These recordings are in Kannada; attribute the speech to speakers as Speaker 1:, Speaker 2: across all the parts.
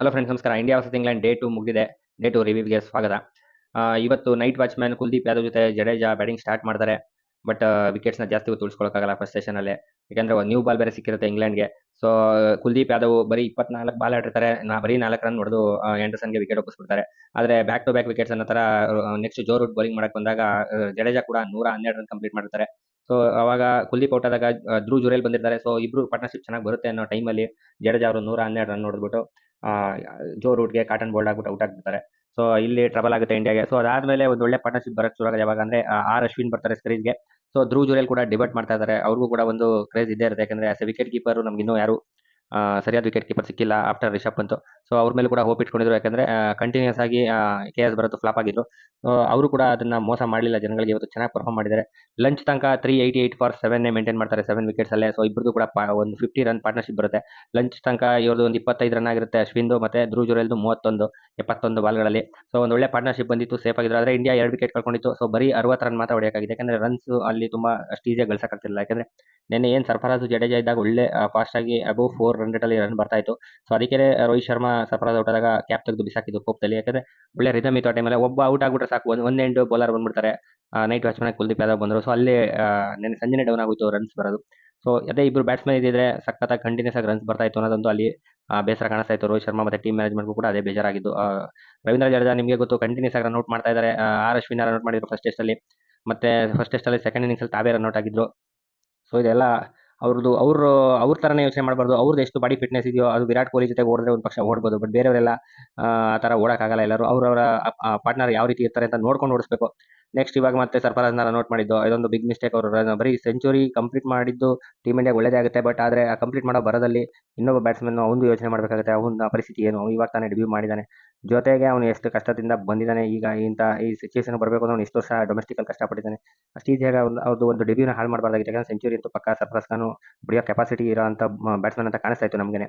Speaker 1: ಹಲೋ ಫ್ರೆಂಡ್ಸ್ ನಮಸ್ಕಾರ. India versus England day two ಮುಗಿದಿದೆ. ಡೇ ಟು ರಿವ್ಯೂಗೆ ಸ್ವಾಗತ. ಇವತ್ತು ನೈಟ್ ವಾಚ್ಮ್ಯಾನ್ ಕುಲ್ದೀಪ್ ಯಾದವ್ ಜೊತೆ ಜಡೇಜಾ ಬ್ಯಾಟಿಂಗ್ ಸ್ಟಾರ್ಟ್ ಮಾಡ್ತಾರೆ. ಬಟ್ ವಿಕೆಟ್ಸ್ನ ಜಾಸ್ತಿ ಹೊತ್ತು ಉಳಿಸ್ಕೊಳ್ಳೋಕ್ಕಾಗಲ್ಲ ಫಸ್ಟ್ ಸೆಷನಲ್ಲಿ ಯಾಕಂದ್ರೆ ಒಂದು ನ್ಯೂ ಬಾಲ್ ಬೇರೆ ಸಿಕ್ಕಿರುತ್ತೆ ಇಂಗ್ಲೆಂಡ್ಗೆ ಸೊ ಕುಲ್ದೀಪ್ ಯಾದವ್ ಬರೀ ಇಪ್ಪತ್ನಾಲ್ಕು ಬಾಲ್ ಆಡಿರ್ತಾರೆ. ನಾ, ಬರೀ ನಾಲ್ಕು ರನ್ ಹೊಡೆದು ಎಂಡರ್ಸನ್ಗೆ ವಿಕೆಟ್ ಒಪ್ಪಿಸ್ಬಿಡ್ತಾರೆ. ಆದರೆ ಬ್ಯಾಕ್ ಟು ಬ್ಯಾಕ್ ವಿಕೆಟ್ಸ್ ಅನ್ನೋ ಥರ ನೆಕ್ಸ್ಟ್ ಜೋರ್ ಔಟ್ ಬೌಲಿಂಗ್ ಮಾಡಕ್ಕೆ ಬಂದಾಗ ಜಡೇಜಾ ಕೂಡ ನೂರ ಹನ್ನೆರಡು ರನ್ ಕಂಪ್ಲೀಟ್ ಮಾಡ್ತಾರೆ. ಸೊ ಅವಾಗ ಕುಲ್ದೀಪ್ ಔಟ್ ಆದಾಗ ಧ್ರುವ ಜುರೇಲ್ ಬಂದಿರ್ತಾರೆ. ಸೊ ಇಬ್ರು ಪಾರ್ಟ್ನರ್ಶಿಪ್ ಚೆನ್ನಾಗಿ ಬರುತ್ತೆ ಅನ್ನೋ ಟೈಮಲ್ಲಿ ಜಡೇಜಾ ಅವರು ನೂರ ಹನ್ನೆರಡು ರನ್ ಹೊಡೆದ್ಬಿಟ್ಟು ಜೋ ರೂಟ್ಗೆ ಕಾಟನ್ ಬೋಲ್ಡ್ ಆಗ್ಬಿಟ್ಟು ಔಟ್ ಆಗ್ಬಿಡ್ತಾರೆ ಸೊ ಇಲ್ಲಿ ಟ್ರಬಲ್ ಆಗುತ್ತೆ ಇಂಡಿಯಾಗೆ ಸೊ ಅದಾದ್ಮೇಲೆ ಒಂದು ಒಳ್ಳೆ ಪಾರ್ಟ್ನರ್ಶಿಪ್ ಬರಕ್ಕೆ ಶುರು ಯಾವಾಗ ಅಂದ್ರೆ ಆರ್ ಅಶ್ವಿನ್ ಬರ್ತಾರೆ ಸ್ಕ್ರೀನ್ಗೆ ಸೊ ಧ್ರುವ ಜುರೇಲ್ ಕೂಡ ಡಿಬೇಟ್ ಮಾಡ್ತಾ ಇದ್ದಾರೆ. ಅವ್ರಿಗೂ ಕೂಡ ಒಂದು ಕ್ರೇಜ್ ಇದ್ದೇ ಇರುತ್ತೆ. ಯಾಕಂದ್ರೆ ಆಸ್ ಎ ವಿಕೆಟ್ ಕೀಪರ್ ನಮ್ಗೆ ಇನ್ನೂ ಯಾರು ಸರಿಯಾದ ವಿಕೆಟ್ ಕೀಪರ್ ಸಿಕ್ಕಿಲ್ಲ ಆಫ್ಟರ್ ರಿಷಬ್ ಪಂತ್. ಸೊ ಅವ್ರ ಮೇಲೆ ಕೂಡ ಹೋಪ್ ಇಟ್ಕೊಂಡಿದ್ರು. ಯಾಕಂದ್ರೆ ಕಂಟಿನ್ಯೂಸ್ ಆಗಿ ಕೆ ಎಸ್ ಬರೋದು ಫ್ಲಾಪ್ ಆಗಿದ್ರು ಅವರು ಕೂಡ ಅದನ್ನ ಮೋಸ ಮಾಡಲಿಲ್ಲ ಜನಗಳಿಗೆ ಇವತ್ತು ಚೆನ್ನಾಗಿ ಪರ್ಫಾರ್ಮ್ ಮಾಡಿದ್ದಾರೆ. ಲಂಚ್ ತನಕ three eighty eight for seven maintain ಮಾಡ್ತಾರೆ ಸೆವೆನ್ ವಿಕೆಟ್ಸ್ ಅಲ್ಲೇ. ಸೊ ಇಬ್ಬರದು ಕೂಡ ಒಂದು ಫಿಫ್ಟಿ ರನ್ ಪಾರ್ಟ್ನರ್ಶಿಪ್ ಬರುತ್ತೆ. ಲಂಚ್ ತನಕ ಇವ್ರದ್ದು ಒಂದು ಇಪ್ಪತ್ತೈದು ರನ್ ಆಗಿರುತ್ತೆ ಅಶ್ವಿನ್ದು ಮತ್ತೆ ಧ್ರುವ್ ಜುರೇಲ್ದು ಮೂವತ್ತೊಂದು, ಎಪ್ಪತ್ತೊಂದು ಬಾಲ್ಗಳಲ್ಲಿ ಸೊ ಒಂದು ಒಳ್ಳೆ ಪಾರ್ಟ್ನರ್ಶಿಪ್ ಬಂದಿತ್ತು. ಸೇಫ್ ಆಗಿದ್ರು. ಆದರೆ ಇಂಡಿಯಾ ಎರಡು ವಿಕೆಟ್ ಕಳ್ಕೊಂಡಿತ್ತು. ಸೊ ಬರೀ ಅರವತ್ತು ರನ್ ಮಾತ್ರ ಹೊಡೆಯೋಕ್ಕಾಗಿದೆ. ಯಾಕಂದ್ರೆ ರನ್ಸ್ ಅಲ್ಲಿ ತುಂಬಾ ಅಷ್ಟು ಈಸಿಯಾಗಿ ಗಳಿಸಕ್ಕಾಗ್ತಿಲ್ಲ ಯಾಕಂದ್ರೆ ನೆನ್ನೆ ಏನು ಸರ್ಫರಾಜು ಜಡೇಜಾ ಇದ್ದಾಗ ಒಳ್ಳೆ ಫಾಸ್ಟ್ ಆಗಿ ಅಬೌವ್ ಫೋರ್ ಹಂಡ್ರೆಡ್ ಅಲ್ಲಿ ರನ್ ಬರ್ತಾ ಇತ್ತು. ಸೊ ಅದಕ್ಕೆ ರೋಹಿತ್ ಶರ್ಮಾ ಸರ್ಫರಾಜ್ ಔಟ್ ಆದಾಗ ಕ್ಯಾಪ್ ತೆಗೆದು ಬಿಸಾಕಿದ್ದು ಕೋಪದಲ್ಲಿ. ಯಾಕಂದ್ರೆ ಒಳ್ಳೆ ರಿದಮ್ ಇತ್ತು ಆ ಟೈಮಲ್ಲಿ ಒಬ್ಬ ಔಟ್ ಆಗ್ಬಿಟ್ರೆ ಸಾಕು. ಒಂದು, ಒಂದ್ ಎಂಟು ಬೌಲರ್ ಬಂದ್ಬಿಡ್ತಾರೆ. ನೈಟ್ ವಾಚ್ಮನ್ ಕುಲ್ದೀಪ್ ಯಾದವ್ ಬಂದರು. ಸೊ ಅಲ್ಲಿ ನೆನ್ನೆ ಸಂಜೆನೆ ಡೌನ್ ಆಗೋಯ್ತು ರನ್ಸ್ ಬರೋದು. ಸೊ ಅದೇ ಇಬ್ರು ಬ್ಯಾಟ್ಸ್ಮನ್ ಇದ್ದಿದ್ರೆ ಸಖತ್ತಾಗಿ ಕಂಟಿನ್ಯೂಸ್ ಆಗಿ ರನ್ಸ್ ಬರ್ತಾ ಇತ್ತು ಅನ್ನೋದೊಂದು ಅಲ್ಲಿ ಬೇಸರ ಕಾಣಿಸ್ತಾ ಇತ್ತು. ರೋಹಿತ್ ಶರ್ಮಾ ಮತ್ತೆ ಟೀಮ್ ಮ್ಯಾನೇಜ್ಮೆಂಟ್ಗೂ ಕೂಡ ಅದೇ ಬೇಜಾರಾಗಿದ್ದು. ರವೀಂದ್ರ ಜಡೇಜಾ ನಿಮಗೆ ಗೊತ್ತು ಕಂಟಿನ್ಯೂಸ್ ಆಗಿ ರನ್ ಔಟ್ ಮಾಡ್ತಾ ಇದ್ದಾರೆ ಆರ್ ಅಶ್ವಿನ್ ರನ್ ಔಟ್ ಮಾಡಿದ್ರು ಫಸ್ಟ್ ಟೆಸ್ಟ್ ಅಲ್ಲಿ. ಮತ್ತೆ ಫಸ್ಟ್ ಟೆಸ್ಟ್ ಅಲ್ಲಿ ಸೆಕೆಂಡ್ ಇನ್ನಿಂಗ್ಸ್ ಅಲ್ಲಿ ತಾವೇ ರನ್ ಔಟ್ ಆಗಿದ್ರು. ಸೊ ಇದೆಲ್ಲ ಅವ್ರದ್ದು ಅವರು, ಅವ್ರ ಥರನೇ ಯೋಚನೆ ಮಾಡಬಾರ್ದು. ಅವ್ರದ್ದು ಎಷ್ಟು ಬಾಡಿ ಫಿಟ್ನೆಸ್ ಇದೆಯೋ ಅದು ವಿರಾಟ್ ಕೊಹ್ಲಿ ಜೊತೆ ಓಡಿದ್ರೆ ಒಂದು ಪಕ್ಷ ಓಡ್ಬೋದು. ಬಟ್ ಬೇರೆಯವರೆಲ್ಲ, ಆ ಥರ ಓಡೋಕ್ಕಾಗಲ್ಲ ಎಲ್ಲರೂ. ಅವರವರ ಪಾರ್ಟ್ನರ್ ಯಾವ ರೀತಿ ಇರ್ತಾರೆ ಅಂತ ನೋಡ್ಕೊಂಡು ಓಡಿಸ್ಬೇಕು. ನೆಕ್ಸ್ಟ್ ಇವಾಗ ಮತ್ತೆ ಸರ್ಫರಾಜ್ನ ನೋಟ್ ಮಾಡಿದ್ದು, ಇದೊಂದು ಬಿಗ್ ಮಿಸ್ಟೇಕ್ ಅವರು. ಬರೀ ಸೆಂಚುರಿ ಕಂಪ್ಲೀಟ್ ಮಾಡಿದ್ದು ಟೀಮ್ ಇಂಡಿಯಾಗೆ ಒಳ್ಳೇದೇ ಬಟ್ ಆದರೆ ಆ ಕಂಪ್ಲೀಟ್ ಮಾಡೋ ಬರದಲ್ಲಿ ಇನ್ನೊಬ್ಬ ಬ್ಯಾಟ್ಸ್ಮನ್ ಅವನು ಯೋಚನೆ ಮಾಡಬೇಕಾಗುತ್ತೆ. ಅವನ ಪರಿಸ್ಥಿತಿ ಏನು? ಇವಾಗ ತಾನೇ ಡೆಬ್ಯೂ ಮಾಡಿದ್ದಾನೆ. ಜೊತೆಗೆ ಅವನು ಎಷ್ಟು ಕಷ್ಟದಿಂದ ಬಂದಿದ್ದಾನೆ, ಈಗ ಇಂಥ ಈ ಸಿಚುವೇಶನ್ ಬರಬೇಕು ಅಂದ್ರೆ ಅವ್ನು ಇಷ್ಟು ವರ್ಷ ಡೊಮೆಸ್ಟಿಕಲ್ಲಿ ಕಷ್ಟಪಟ್ಟಿದ್ದಾನೆ. ಅಷ್ಟು ಈಸಿಯಾಗಿ ಅವ್ನು ಅವ್ರದ್ದು ಒಂದು ಡೆಬ್ಯೂನ ಹಾಳು ಮಾಡಬಾರ್ದಾಗಿತ್ತು. ಯಾಕಂದ್ರೆ ಸೆಂಚುರಿ ಅಂತೂ ಪಕ್ಕ ಸರ್ಫರಾಜ್ ಖಾನು ಬಡಿಯೋ ಕೆಪಾಸಿಟಿ ಇರೋ ಅಂತ ಬ್ಯಾಟ್ಸ್ಮನ್ ಅಂತ ಕಾಣಿಸ್ತಾ ಇತ್ತು ನಮಗೆ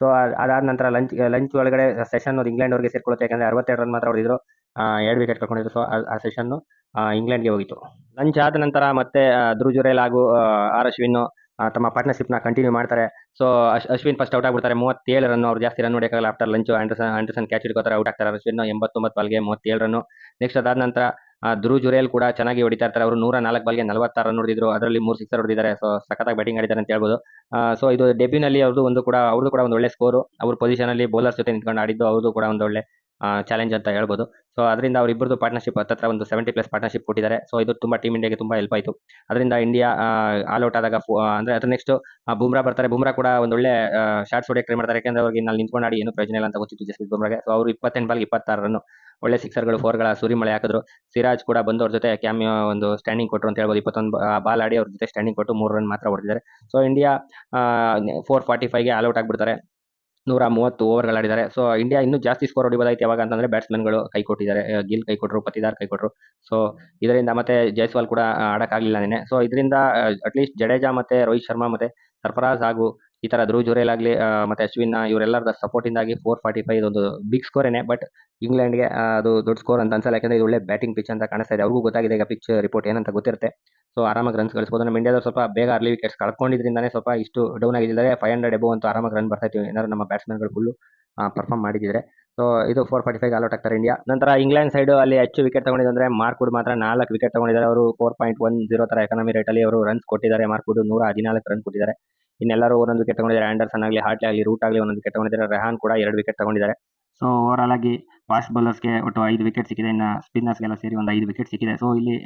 Speaker 1: ಸೊ ಅದಾದ ನಂತರ ಲಂಚ್ ಲಂಚ್ ಒಳಗಡೆ ಸೆಷನ್ ಅದು ಇಂಗ್ಲೆಂಡ್ ಅವ್ರಿಗೆ ಸೇರ್ಕೊಳ್ಳುತ್ತೆ. ಯಾಕಂದ್ರೆ ಅರವತ್ತೆರಡು ರನ್ ಮಾತ್ರ ಹೊಡೆದಿದ್ರು ಎರಡು ವಿಕೆಟ್ ಕಳ್ಕೊಂಡಿದ್ರು. ಸೊ ಆ ಸೆಷನ್ ಇಂಗ್ಲೆಂಡ್ಗೆ ಹೋಗಿತ್ತು. ಲಂಚ್ ಆದ ನಂತರ ಮತ್ತೆ ಧ್ರುವ ಜುರೇಲ್ ಹಾಗೂ ಆರ್ ಅಶ್ವಿನ್ ತಮ್ಮ ಪಾರ್ಟ್ನರ್ಶಿಪ್ನ ಕಂಟಿನ್ಯೂ ಮಾಡ್ತಾರೆ. ಸೊ ಅಶ್ವಿನ್ ಫಸ್ಟ್ ಔಟ್ ಆಗ್ಬಿಡ್ತಾರೆ. ಮೂವತ್ತೇಳು ರನ್ ಅವ್ರು ಜಾಸ್ತಿ run ಹೊಡೆಯೋಕ್ಕಾಗಲ್ಲ after lunch Anderson Anderson catch ಹಿಡ್ಕೋತಾರೆ out ಆಗ್ತಾರೆ. ಅಶ್ವಿನ್ ಎಂಬತ್ತೊಂಬತ್ತು ಬಾಲ್ಗೆ ಮೂವತ್ತೇಳು ರನ್ ನೆಕ್ಸ್ಟ್ ಅದಾದ ನಂತರ ಧ್ರುವ್ ಜುರೇಲ್ ಕೂಡ ಚೆನ್ನಾಗಿ ಹೊಡಿತಾ ಇರ್ತಾರೆ. ಅವರು ನೂರ ನಾಲ್ಕು ಬಾಲ್ಗೆ ನಲವತ್ತಾರು ರನ್ ಹೊಡೆದಿದ್ರು. ಅದರಲ್ಲಿ ಮೂರು ಸಿಕ್ಸರ್ ಹೊಡೆದಿದ್ದಾರೆ. ಸೊ ಸಖತ್ತಾಗಿ ಬ್ಯಾಟಿಂಗ್ ಆಡಿದ್ದಾರೆ ಅಂತ ಹೇಳ್ಬೋದು. ಸೊ ಇದು ಡೆಬ್ಯೂನಲ್ಲಿ ಅವ್ರದ್ದು ಒಂದು ಕೂಡ ಅವ್ರದ್ದು ಕೂಡ ಒಂದು ಒಳ್ಳೆ ಸ್ಕೋರು ಅವ್ರ ಪೊಸಿಷನಲ್ಲಿ ಬೌಲರ್ಸ್ ಜೊತೆ ನಿಂತ್ಕೊಂಡು ಆಡಿದ್ದು ಅವ್ರದ್ದು ಕೂಡ ಒಂದು ಒಳ್ಳೆ ಚಾಲೆಂಜ್ ಅಂತ ಹೇಳ್ಬೋದು. ಸೊ ಅದರಿಂದ ಅವರಿಬ್ಬರದು ಪಾರ್ಟ್ನರ್ಶಿಪ್ ಹತ್ತತ್ರ ಒಂದು ಸೆವೆಂಟಿ ಪ್ಲಸ್ ಪಾರ್ಟ್ನರ್ಶಿಪ್ ಕೊಟ್ಟಿದ್ದಾರೆ. ಸೊ ಇದು ತುಂಬ ಟೀಮ್ ಇಂಡಿಯಾಗೆ ತುಂಬ ಹೆಲ್ಪ್ ಆಯಿತು. ಅದರಿಂದ ಇಂಡಿಯಾ ಆಲ್ ಔಟ್ ಆದಾಗ ಅಂದ್ರೆ ಅದ್ರ ನೆಕ್ಸ್ಟ್ ಬುಮ್ರಾ ಬರ್ತಾರೆ. ಬುಮ್ರಾ ಕೂಡ ಒಂದು ಒಳ್ಳೆ ಶಾರ್ಟ್ಸ್ ಹೊಡೆಯಕ್ಕೆ ಟ್ರೈ ಮಾಡ್ತಾರೆ. ಯಾಕಂದ್ರೆ ಅವ್ರಿಗೆ ಇಲ್ಲಿ ನಿಂತ್ಕೊಂಡು ಆಡಿ ಏನು ಪ್ರಯೋಜನ ಇಲ್ಲ ಅಂತ ಗೊತ್ತಿತ್ತು ಜಸ್ಪ್ರೀತ್ ಬುಮ್ರಾಗೆ. ಸೊ ಅವರು ಇಪ್ಪತ್ತೆಂಟು ಬಾಲ್ ಇಪ್ಪತ್ತಾರು ರನ್ ಒಳ್ಳೆ ಸಿಕ್ಸರ್ಗಳು ಫೋರ್ಗಳ ಸುರಿಮಳೆ ಹಾಕಿದ್ರು. ಸಿರಾಜ್ ಕೂಡ ಬಂದು ಅವ್ರ ಜೊತೆ ಕ್ಯಾಮಿಯೋ ಒಂದು ಸ್ಟ್ಯಾಂಡಿಂಗ್ ಕೊಟ್ಟರು ಅಂತ ಹೇಳ್ಬೋದು. ಇಪ್ಪತ್ತೊಂದು ಬಾಲ್ ಆಡಿ ಅವ್ರ ಜೊತೆ ಸ್ಟ್ಯಾಂಡಿಂಗ್ ಕೊಟ್ಟು ಮೂರು ರನ್ ಮಾತ್ರ ಹೊಡೆದಿದ್ದಾರೆ. ಸೊ ಇಂಡಿಯಾ ಫೋರ್ ಫಾರ್ಟಿ ಫೈವ್ಗೆ ಆಲ್ ಔಟ್ ಆಗ್ಬಿಡ್ತಾರೆ. ನೂರ ಮೂವತ್ತು ಓವರ್ಗಳು ಆಡಿದ್ದಾರೆ. ಸೊ ಇಂಡಿಯಾ ಇನ್ನೂ ಜಾಸ್ತಿ ಸ್ಕೋರ್ ಹೊಡಿಬೋದಾಯ್ತು ಯಾವಾಗ ಅಂತಂದ್ರೆ ಬ್ಯಾಟ್ಸ್ಮನ್ಗಳು ಕೈ ಕೊಟ್ಟಿದ್ದಾರೆ ಗಿಲ್ ಕೈ ಕೊಟ್ಟರು ಪತಿದಾರ್ ಕೈ ಕೊಟ್ಟರು ಸೊ ಇದರಿಂದ ಮತ್ತೆ ಜೈಸ್ವಾಲ್ ಕೂಡ ಆಡಕ್ಕಾಗ್ಲಿಲ್ಲ ನೆನೆ ಸೊ ಇದರಿಂದ ಅಟ್ಲೀಸ್ಟ್ ಜಡೇಜಾ ಮತ್ತೆ ರೋಹಿತ್ ಶರ್ಮಾ ಮತ್ತೆ ಸರ್ಫರಾಜ್ ಹಾಗೂ ಈ ತರ ಧ್ರುವ್ ಜುರೇಲ್ ಆಗಲಿ ಮತ್ತೆ ಅಶ್ವಿನ್ ಇವರೆಲ್ಲರ ಸಪೋರ್ಟ್ ಇಂದಾಗಿ ಫೋರ್ ಫಾರ್ಟಿ ಫೈವ್ ಒಂದು ಬಿಗ್ ಸ್ಕೋರ್ ಏನೇ ಬಟ್ ಇಂಗ್ಲೆಂಡ್ಗೆ ಅದು ದೊಡ್ಡ ಸ್ಕೋರ್ ಅಂತ ಅನ್ಸಲ್ಲ, ಯಾಕಂದ್ರೆ ಇದು ಒಳ್ಳೆ ಬ್ಯಾಟಿಂಗ್ ಪಿಚ್ ಅಂತ ಕಾಣಿಸ್ತಾ ಇದೆ. ಅವ್ರಿಗೂ ಗೊತ್ತಾಗಿದೆ ಈಗ ಪಿಚ್ ರಿಪೋರ್ಟ್ ಏನಂತ ಗೊತ್ತಿರುತ್ತೆ. ಸೊ ಆರಾಮಾಗಿ ರನ್ಸ್ ಗಳಿಸಬಹುದು ನಮ್ಮ ಇಂಡಿಯಾದವ್ರು ಸ್ವಲ್ಪ ಬೇಗ ಅರ್ಲಿ ವಿಕೆಟ್ಸ್ ಕಳ್ಕೊಂಡಿದ್ರಿಂದಾನೆ ಸ್ವಲ್ಪ ಇಷ್ಟು ಡೌನ್ ಆಗಿದ್ದಾರೆ. ಫೈವ್ ಹಂಡ್ರೆಡ್ ಎಬೋ ಅಂತ ಆರಾಮಾಗಿ ರನ್ ಬರ್ತಾ ಇತ್ತು ಏನಾದ್ರು ನಮ್ಮ ಬ್ಯಾಟ್ಸ್ಮನ್ಗಳು ಫುಲ್ಲು ಪರ್ಫಾರ್ಮ್ ಮಾಡಿದ್ರೆ. ಸೊ ಇದು ಫೋರ್ ಫಾರ್ಟಿ ಫೈವ್ ಔಟ್ ಆಗ್ತಾರೆ ಇಂಡಿಯಾ ನಂತರ ಇಂಗ್ಲೆಂಡ್ ಸೈಡ್ ಅಲ್ಲಿ ಹೆಚ್ಚು ವಿಕೆಟ್ ತಗೊಂಡಿದ್ರೆ ಮಾರ್ಕ್ವುಡ್ ಮಾತ್ರ ನಾಲ್ಕು ವಿಕೆಟ್ ತಗೊಂಡಿದ್ದಾರೆ. ಅವರು ಫೋರ್ ಪಾಯಿಂಟ್ ಒನ್ ಜೀರೋ ತರ ಎಕನಾಮಿ ರೇಟ್ ಅಲ್ಲಿ ಅವರು ರನ್ಸ್ ಕೊಟ್ಟಿದ್ದಾರೆ. ಮಾರ್ಕ್ವುಡ್ ನೂರ ಹದಿನಾಲ್ಕು ರನ್ ಕೊಟ್ಟಿದ್ದಾರೆ. ಇನ್ನೆಲ್ಲರೂ ಒಂದೊಂದು ವಿಕೆಟ್ ತಗೊಂಡಿದ್ದಾರೆ. ಆಂಡರ್ಸನ್ ಆಗಲಿ ಹಾರ್ಟ್ಲಿ ಆಗಲಿ ರೂಟ್ ಆಗಲಿ ಒಂದೊಂದು ವಿಕೆಟ್ ತಗೊಂಡಿದ್ದಾರೆ. ರೆಹಾನ್ ಕೂಡ ಎರಡು ವಿಕೆಟ್ ತಗೊಂಡಿದ್ದಾರೆ. ಸೊ ಓವರ್ ಆಲ್ ಆಗಿ ಫಾಸ್ಟ್ ಬೌಲರ್ಸ್ಗೆ ಒಟ್ಟು ಐದು ವಿಕೆಟ್ ಸಿಕ್ಕಿದೆ. ಇನ್ನು ಸ್ಪಿನ್ನರ್ಸ್ಗೆಲ್ಲ ಸೇರಿ ಒಂದು ಐದು ವಿಕೆಟ್ ಸಿಕ್ಕಿದೆ. ಸೊ ಇಲ್ಲಿ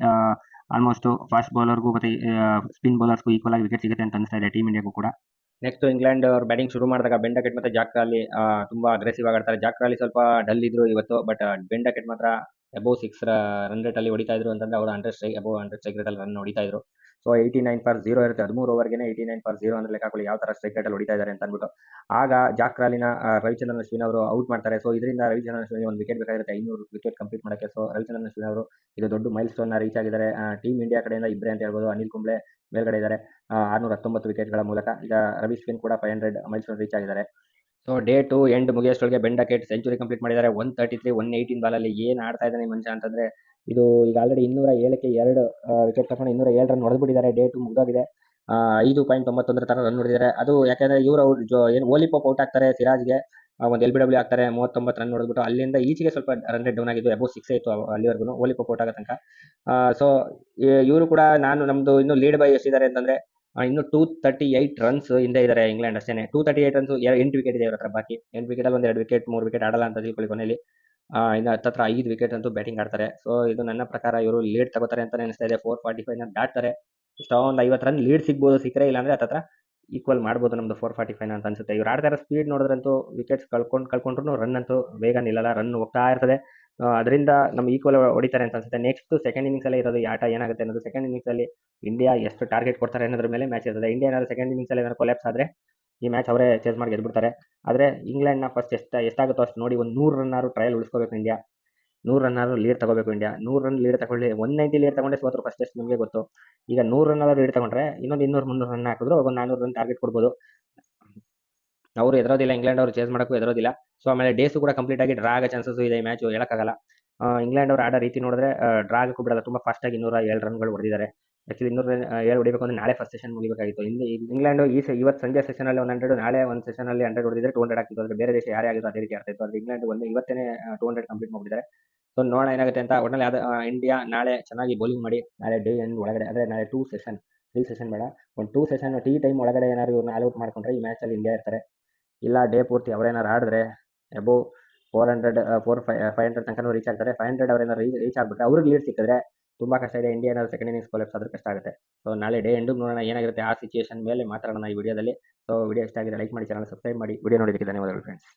Speaker 1: ಆಲ್ಮೋಸ್ಟ್ ಫಾಸ್ಟ್ ಬೌಲರ್ಗೂ ಮತ್ತೆ ಸ್ಪಿನ್ ಬೌಲರ್ಸ್ಗೂ ಈಕ್ವಲ್ ಆಗಿ ವಿಕೆಟ್ ಸಿಗುತ್ತೆ ಅಂತ ಅನಿಸ್ತಾ ಇದೆ ಟೀಮ್ ಇಂಡಿಯಾಗೂ ಕೂಡ. ನೆಕ್ಸ್ಟ್ ಇಂಗ್ಲೆಂಡ್ ಅವ್ರು ಬ್ಯಾಟಿಂಗ್ ಶುರು ಮಾಡಿದಾಗ ಬೆಂಡಕೆಟ್ ಮತ್ತೆ ಜಾಕ್ ಅಲ್ಲಿ ತುಂಬಾ ಅಗ್ರೆಸಿವ್ ಆಗಿರ್ತಾರೆ ಜಾಕ್ರಾಲಿ ಸ್ವಲ್ಪ ಡಲ್ ಇದ್ರು ಇವತ್ತು ಬಟ್ ಬೆಂಡಕೆಟ್ ಮಾತ್ರ ಅಬೌವ್ ಸಿಕ್ಸ್ ರನ್ ರೇಟ್ ಅಲ್ಲಿ ಹೊಡಿತಾ ಇದ್ರು ಅಂತಂದ್ರೆ ಅವರು hundred strike above hundred strike rate ಅಲ್ಲಿ ರನ್ ಹೊಡಿತಾ ಇದ್ರು. So eighty nine per zero ಇರುತ್ತೆ. ಹದಿಮೂರು ಓವರ್ಗೆ ಏಯ್ಟಿ ನೈನ್ ಪರ್ ಜೀರೋ ಅಂದ್ರೆ ಲೆಕ್ಕ ಯಾವ ತರ ಸ್ಟ್ರೈಕ್ ರೇಟ್ ಅಲ್ಲಿ ಹೊಡಿತಾ ಇದ್ದಾರೆ ಅಂತ ಅಂದ್ಬಿಟ್ಟು. ಆಗ ಜಾಕ್ ರಾಲಿನ ಆ, ರವಿಚಂದ್ರನ್ ಅಶ್ವಿನ್ ಅವರು ಔಟ್ ಮಾಡ್ತಾರೆ. ಸೊ ಇದರಿಂದ ರವಿಚಂದ್ರನ್ ಅಶ್ವಿನ್ ಒಂದು ವಿಕೆಟ್ ಬೇಕಾಗಿರುತ್ತೆ. ಐನೂರು ವಿಕೆಟ್ ಕಂಪ್ಲೀಟ್ ಮಾಡೋಕ್ಕೆ. ಸೊ ರವಿಚಂದ್ರನ್ ಅಶ್ವಿನ್ ಅವರು ಇದು ದೊಡ್ಡ ಮೈಲ್ ಸ್ಟೋನ್ ರೀಚ್ ಆಗಿದ್ದಾರೆ. ಟೀಮ್ ಇಂಡಿಯಾ ಕಡೆಯಿಂದ ಇಬ್ಬರೇ ಅಂತ ಹೇಳ್ಬೋದು. ಅನಿಲ್ ಕುಂಬ್ಳೆ ಮೇಲ್ಗಡೆ ಇದ್ದಾರೆ. ಆರ್ನೂರ ಹತ್ತೊಂಬತ್ತು ವಿಕೆಟ್ಗಳ ಮೂಲಕ ಈಗ ರವಿ ಅಶ್ವಿನ್ ಕೂಡ five hundred milestone reach ಆಗಿದ್ದಾರೆ. ಸೊ ಡೇ ಟು ಎಂಡ್ ಮುಗಿಯೋಷ್ಟೊಳಗೆ ಬೆಂಡಕೆಟ್ ಸೆಂಚುರಿ ಕಂಪ್ಲೀಟ್ ಮಾಡಿದ್ದಾರೆ. One thirty three one eighteen ಬಾಲಲ್ಲಿ ಏನು ಆಡ್ತಾ ಇದ್ದಾನೆ ಮನುಷ್ಯ ಅಂತಂದ್ರೆ ಇದು ಈಗ ಆಲ್ರೆಡಿ ಇನ್ನೂರ ಏಳಕ್ಕೆ ಎರಡು ವಿಕೆಟ್ ತಗೊಂಡು ಇನ್ನೂರ ಏಳು ರನ್ ಹೊಡೆದ್ಬಿಟ್ಟಿದ್ದಾರೆ. ಡೇ ಟು ಮುಗಿದೋಗಿದೆ. ಐದು ಪಾಯಿಂಟ್ ತೊಂಬತ್ತೊಂದರ ತರ ರನ್ ಹೊಡೆದಿದ್ದಾರೆ. ಅದು ಯಾಕಂದ್ರೆ ಇವರು ಏನು ಓಲಿ ಪಾಪ್ ಔಟ್ ಆಗ್ತಾರೆ ಸಿರಾಜ್ಗೆ ಒಂದು ಎಲ್ ಬಿ ಡಬ್ಲ್ಯೂ ಆಗ್ತಾರೆ, ಮೂವತ್ತೊಂಬತ್ತು ರನ್ ಹೊಡೆದ್ಬಿಟ್ಟು ಅಲ್ಲಿಂದ ಈಚೆಗೆ ಸ್ವಲ್ಪ ರನ್ ರೇಟ್ ಡೌನ್ ಆಗಿದ್ದು ಅಬೋ ಸಿಕ್ಸ್ ಇತ್ತು ಅಲ್ಲಿವರೆಗೂ ಓಲಿ ಔಟ್ ಆಗೋ ತನಕ. ಸೊ ಇವರು ಕೂಡ ನಾನು ನಮ್ದು ಇನ್ನು ಲೀಡ್ ಬೈ ಎಷ್ಟಿದ್ದಾರೆ ಅಂತಂದ್ರೆ ಇನ್ನು ಟೂ ತರ್ಟಿ ಏಯ್ಟ್ ರನ್ಸ್ ಹಿಂದೆ ಇದ್ದಾರೆ ಇಂಗ್ಲೆಂಡ್ ಅಷ್ಟೇ ಟೂ ತರ್ಟಿ ಏಯ್ಟ್ ರನ್ಸ್ ಎಂಟು ವಿಕೆಟ್ ಇದೆ ಇವ್ರ ಹತ್ರ ಬಾಕಿ. ಎಂಟು ವಿಕೆಟ್ ಅಲ್ಲಿ ಒಂದು ಎರಡು ವಿಕೆಟ್ ಮೂರು ವಿಕೆಟ್ ಆಡಲ್ಲ ಅಂತ ತಿಳ್ಕೊಳ್ಳಿ ಕೊನೆಯಲ್ಲಿ ಇನ್ನು ಹತ್ತತ್ರ ಐದು ವಿಕೆಟ್ ಅಂತೂ ಬ್ಯಾಟಿಂಗ್ ಆಡ್ತಾರೆ. ಸೊ ಇದು ನನ್ನ ಪ್ರಕಾರ ಇವರು ಲೀಡ್ ತಗೋತಾರೆ ಅಂತ ಅನಿಸ್ತಾ ಇದೆ. ಫೋರ್ ಫಾರ್ಟಿ ಫೈವ್ ದಾಟ್ತಾರೆ ಇಷ್ಟೊಂದು ಐವತ್ತು ರನ್ ಲೀಡ್ ಸಿಗ್ಬೋದು ಸಿಕ್ಕರೆ ಇಲ್ಲ ಅಂದ್ರೆ ಹತ್ತತ್ರ ಈಕ್ವಲ್ ಮಾಡ್ಬೋದು ನಮ್ದು ಫೋರ್ ಫಾರ್ಟಿ ಫೈವ್ ಅಂತ ಅನ್ಸುತ್ತೆ. ಇವ್ರು ಆಡ್ತಾ ಇರೋ ಸ್ಪೀಡ್ ನೋಡಿದ್ರಂತೂ ವಿಕೆಟ್ಸ್ ಕಳ್ಕೊಂಡು ಕಳ್ಕೊಂಡ್ರು ರನ್ ಅಂತೂ ಬೇಗ ನಿಲ್ಲಲ್ಲ ರನ್ ಹೋಗ್ತಾ ಇರ್ತದೆ. ಅದರಿಂದ ನಮ್ಮ ಈಕ್ವಲ್ ಹೊಡಿತಾರೆ ಅಂತ ಅನ್ಸುತ್ತೆ. ನೆಕ್ಸ್ಟ್ ಸೆಕೆಂಡ್ ಇನ್ನಿಂಗ್ಸ್ ಅಲ್ಲಿ ಇರೋದು ಆಟ ಏನಾಗುತ್ತೆ ಅನ್ನೋದು. ಸೆಕೆಂಡ್ ಇನ್ನಿಂಗ್ಸ್ ಅಲ್ಲಿ ಇಂಡಿಯಾ ಎಷ್ಟು ಟಾರ್ಗೆಟ್ ಕೊಡ್ತಾರೆ ಅನ್ನೋದ್ರ ಮೇಲೆ ಮ್ಯಾಚ್ ಇರ್ತದೆ. ಇಂಡಿಯಾ ಏನಾದ್ರು ಸೆಕೆಂಡ್ ಇನ್ನಿಂಗ್ಸ್ ಅಲ್ಲಿ ಏನಾದ್ರು ಕೊಲೆಪ್ಸ್ ಆದ್ರೆ ಈ ಮ್ಯಾಚ್ ಅವರೇ ಚೇಸ್ ಮಾಡಿ ಗೆದ್ಬಿಡ್ತಾರೆ. ಆದರೆ ಇಂಗ್ಲೆಂಡ್ನ ಫಸ್ಟ್ ಎಷ್ಟು, ಎಷ್ಟಾಗುತ್ತೋ ಅಷ್ಟು ನೋಡಿ ಒಂದು ನೂರು ರನ್ನಾರು ಟ್ರಯಲ್ ಉಳಿಸ್ಕೋಬೇಕು ಇಂಡಿಯಾ ನೂರು ರನ್ನಾರು ಲೀಡ್ ತಗೋಬೇಕು ಇಂಡಿಯಾ ನೂರು ರನ್ ಲೀಡ್ ತಗೊಳ್ಳಿ ಒನ್ ನೈಂಟಿ ಲೀಡ್ ತಗೊಂಡೆ ಸೋತರು ಫಸ್ಟ್ ಎಷ್ಟು ನಿಮಗೆ ಗೊತ್ತು. ಈಗ ನೂರು ರನ್ ಲೀಡ್ ತಗೊಂಡ್ರೆ ಇನ್ನೊಂದು ಇನ್ನೂರು, ಮುನ್ನೂರು ರನ್ ಹಾಕಿದ್ರು ಒಂದು ನಾನೂರು ರನ್ ಟಾರ್ಗೆಟ್ ಕೊಡ್ಬೋದು. ಅವರು ಎದುರೋದಿಲ್ಲ ಇಂಗ್ಲೆಂಡ್ ಅವರು ಚೇಸ್ ಮಾಡೋಕ್ಕೂ ಎದುರೋದಿಲ್ಲ. ಸೊ ಆಮೇಲೆ ಡೇಸು ಕೂಡ ಕಂಪ್ಲೀಟ್ ಆಗಿ ಡ್ರಾ ಆಗೋ ಚಾನ್ಸಸ್ ಇದೆ ಈ ಮ್ಯಾಚ್ ಹೇಳೋಕ್ಕಾಗಲ್ಲ. ಇಂಗ್ಲೆಂಡ್ ಅವರು ಆಡೋ ರೀತಿ ನೋಡಿದ್ರೆ ಡ್ರಾ ಆಗಕ್ಕೂ ಬಿಡಲ್ಲ. ತುಂಬ ಫಾಸ್ಟಾಗಿ ಇನ್ನೂರ ಏಳು ರನ್ಗಳು ಹೊಡೆದಿದ್ದಾರೆ. ಆಕ್ಚುಲಿ ಇನ್ನೂರ ಏಳು ಹೊಡಿಬೇಕು ಅಂದ್ರೆ ನಾಳೆ ಫಸ್ಟ್ ಸೆಷನ್ ಮುಗಿಬೇಕಾಗಿತ್ತು. ಇಲ್ಲಿ ಇಂಗ್ಲೆಂಡ್ ಈ ಇವತ್ತು ಸಂಜೆ ಸೆಷನ್ ಅಲ್ಲಿ ಒಂದು ಹಂಡ್ರೆಡ್ ನಾಳೆ ಒಂದು ಸೆಷನ್ ಅಲ್ಲಿ ಹಂಡ್ರೆಡ್ ಹೊಡೆದಿದ್ರೆ ಟೂ ಹಂಡ್ರೆಡ್ ಆಗ್ತಿತ್ತು. ಅಂದ್ರೆ ಬೇರೆ ದೇಶ ಯಾರೇ ಆಗಿದ್ರು ಅದೇ ರೀತಿ ಆಗ್ತಿತ್ತು ಇತ್ತು. ಇಂಗ್ಲೆಂಡ್ ಒಂದು ಇವತ್ತೇ ಟೂ ಹಂಡ್ರೆಡ್ ಕಂಪ್ಲೀಟ್ ಮಾಡಿದ್ದಾರೆ ಸೊ ನೋಡೋಣ ಏನಾಗುತ್ತೆ ಅಂತ. ಒಟ್ನಲ್ಲಿ ಅದು ಇಂಡಿಯಾ ನಾಳೆ ಚೆನ್ನಾಗಿ ಬೌಲಿಂಗ್ ಮಾಡಿ, ನಾಳೆ ಡೇ ಎಂಡ್ ಒಳಗಡೆ, ಅಂದ್ರೆ ನಾಳೆ ಟೂ ಸೆಷನ್ ತ್ರೀ ಸೆಷನ್ ಬೇಡ. ಒಂದು ಟೂ ಸೆಷನ್ ಟೀ ಟೈಮ್ ಒಳಗಡೆ ಏನಾದ್ರು ಇವ್ರನ್ನ ಔಟ್ ಮಾಡ್ಕೊಂಡ್ರೆ ಈ ಮ್ಯಾಚಲ್ಲಿ ಇಂಡಿಯಾ ಇರ್ತಾರೆ. ಇಲ್ಲ ಡೇ ಪೂರ್ತಿ ಅವ್ರೇನಾರು ಆಡಿದ್ರೆ above four hundred four five five hundred ತನಕ ರೀಚ್ ಆಗ್ತಾರೆ. ಫೈವ್ ಹಂಡ್ರೆಡ್ ಅವ್ರೇನಾರು ರೀಚ್ ಆಗ್ಬಿಟ್ರೆ ಅವ್ರಿಗೆ ಲೀಡ್ ಸಿಕ್ಕಿದ್ರೆ ತುಂಬಾ ಕಷ್ಟ ಇದೆ. ಇಂಡಿಯಾ ಏನಾದ್ರು ಸೆಕೆಂಡ್ ಇನ್ನಿಂಗ್ಸ್ ಕೊಲೆಪ್ಸ್ ಆದ್ರೆ ಕಷ್ಟ ಆಗುತ್ತೆ. ಸೊ ನಾಳೆ ಡೇ ಎಂಡು ನೋಡೋಣ. ಏನಾಗಿರುತ್ತೆ ಆ ಸಿಚುಯೇಷನ್ ಮೇಲೆ ಮಾತಾಡೋಣ ಈ ವಿಡಿಯೋದಲ್ಲಿ ಸೊ ವಿಡಿಯೋ ಇಷ್ಟ ಆಗಿದೆ ಲೈಕ್ ಮಾಡಿ ಚಾನಲ್ ಸಬ್ಸ್ಕ್ರೈಬ್ ಮಾಡಿ. ವಿಡಿಯೋ ನೋಡಿದ್ದಕ್ಕೆ ಧನ್ಯವಾದಗಳು ಫ್ರೆಂಡ್ಸ್